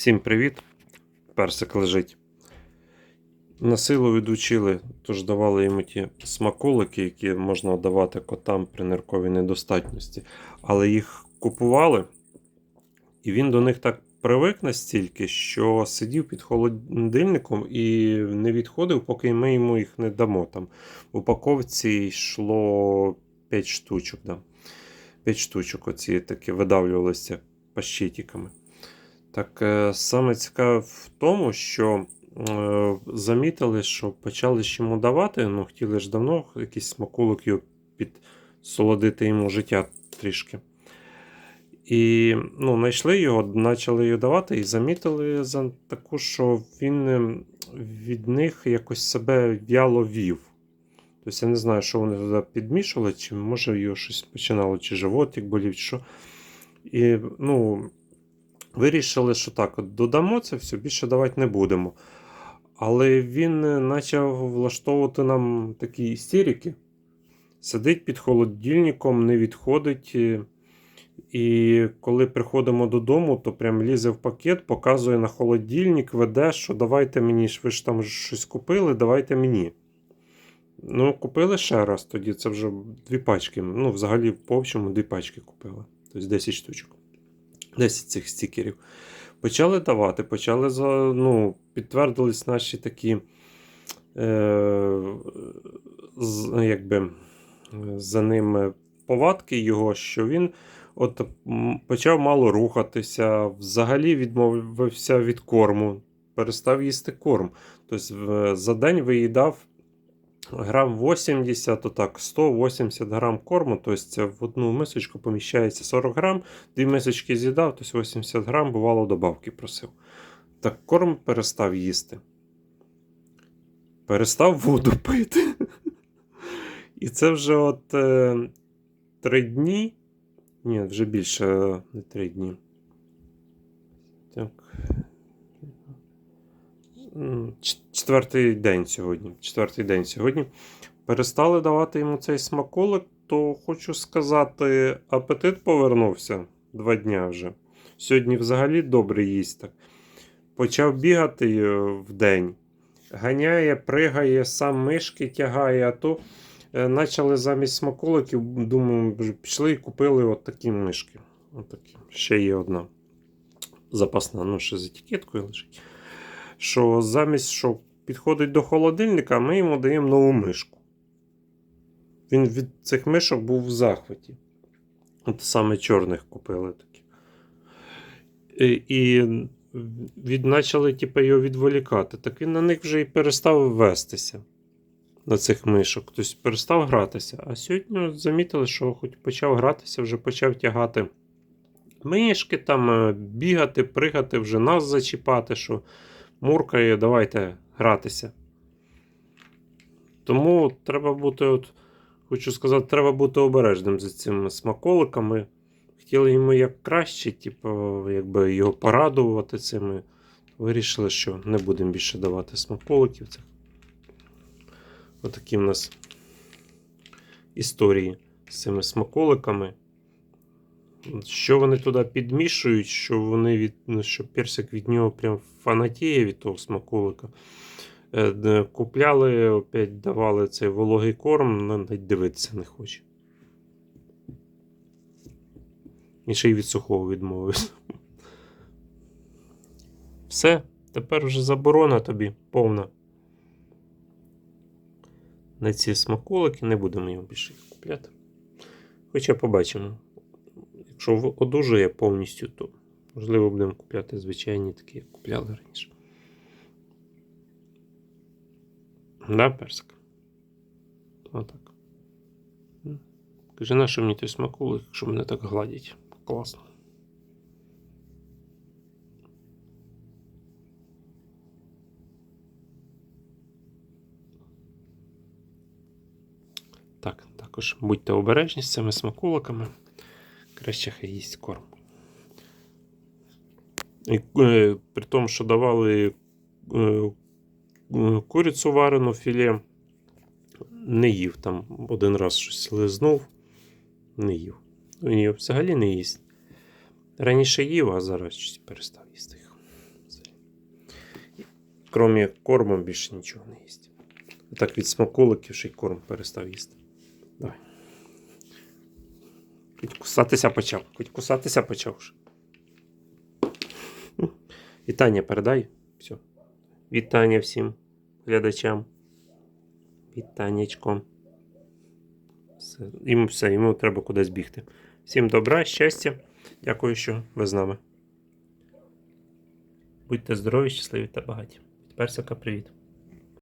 Всім привіт! Персик лежить. На силу відучили, тож давали йому ті смаколики, які можна давати котам при нирковій недостатності. Але їх купували, і він до них так привик настільки, що сидів під холодильником і не відходив, поки ми йому їх не дамо. Там в упаковці йшло 5 штучок. Да. 5 штучок оці такі видавлювалися пащитиками. Так е, саме цікаве в тому, що е, замітили, що почали ж йому давати, ну хотіли ж давно якийсь смаколик його підсолодити йому життя трішки. І ну, знайшли його, почали його давати і замітили за таку, що він е, від них якось себе в'яло вів. Тобто я не знаю, що вони туди підмішували, чи може його щось починало, чи животик болів, чи що. І, ну, Вирішили, що так, додамо це все, більше давати не будемо. Але він е, почав влаштовувати нам такі істерики. Сидить під холодильником, не відходить. е, І коли приходимо додому, то прям лізе в пакет, показує на холодильник, веде, що давайте мені, ви ж там щось купили, давайте мені. Ну, купили ще раз тоді. Це вже дві пачки. Ну, взагалі, по общому, дві пачки купили. Тобто 10 штучок. 10 цих стікерів. Почали давати, почали ну, підтвердились наші такі е, з, якби, за ним повадки його, що він от, почав мало рухатися, взагалі відмовився від корму, перестав їсти корм. Тобто за день виїдав грам 80, то так, 180 грам корму, тобто в одну мисочку поміщається 40 грам, дві мисочки з'їдав, тобто 80 грам, бувало, добавки просив. Так корм перестав їсти. Перестав воду пити. І це вже от е, три дні. Ні, вже більше е, не три дні. Так. Четвертий день сьогодні. Четвертий день сьогодні. Перестали давати йому цей смаколик, то хочу сказати, апетит повернувся два дня вже. Сьогодні взагалі добре їсть. Почав бігати е, в день. Ганяє, пригає, сам мишки тягає, а то е, почали замість смаколиків, думаю, пішли і купили от такі мишки. От такі. Ще є одна запасна, ну ще з етикеткою лежить що замість що підходить до холодильника, ми йому даємо нову мишку. Він від цих мишок був в захваті. От саме чорних купили такі. І, і від, почали типу, його відволікати. Так він на них вже і перестав вестися. На цих мишок. Тобто перестав гратися. А сьогодні замітили, що хоч почав гратися, вже почав тягати мишки, там, е, бігати, пригати, вже нас зачіпати, що муркає, давайте гратися. Тому треба бути, от, хочу сказати, треба бути обережним за цими смаколиками. Хотіли йому як краще, типу, якби його порадувати цими. Вирішили, що не будемо більше давати смаколиків. цих. Отакі в нас історії з цими смаколиками. Що вони туди підмішують, що вони від, ну, що персик від нього прям фанатіє від того смаколика. Е, Купляли, опять давали цей вологий корм, навіть дивитися не хоче. І ще й від сухого відмовився. Все, тепер вже заборона тобі повна. На ці смаколики не будемо його більше купляти. Хоча побачимо. В- одужує повністю, то можливо будемо купляти звичайні такі, як купляли раніше. Да, персик? Отак. Каже, на що мені той смаколик, якщо мене так гладять. Класно. Так, також будьте обережні з цими смаколиками. Краще хай їсть корм. І, е, при тому, що давали е, е, курицю варену філе, не їв там один раз щось лизнув, не їв. Він її взагалі не їсть. Раніше їв, а зараз перестав їсти їх. крім корму, більше нічого не їсть. Так від смаколиків ще й корм перестав їсти. Давай. Хоч кусатися почав. Хоч кусатися почав. Вітання передай. Все. Вітання всім глядачам. Вітаннячко. Все. Йому все, йому треба кудись бігти. Всім добра, щастя. Дякую, що ви з нами. Будьте здорові, щасливі та багаті. Персика привіт.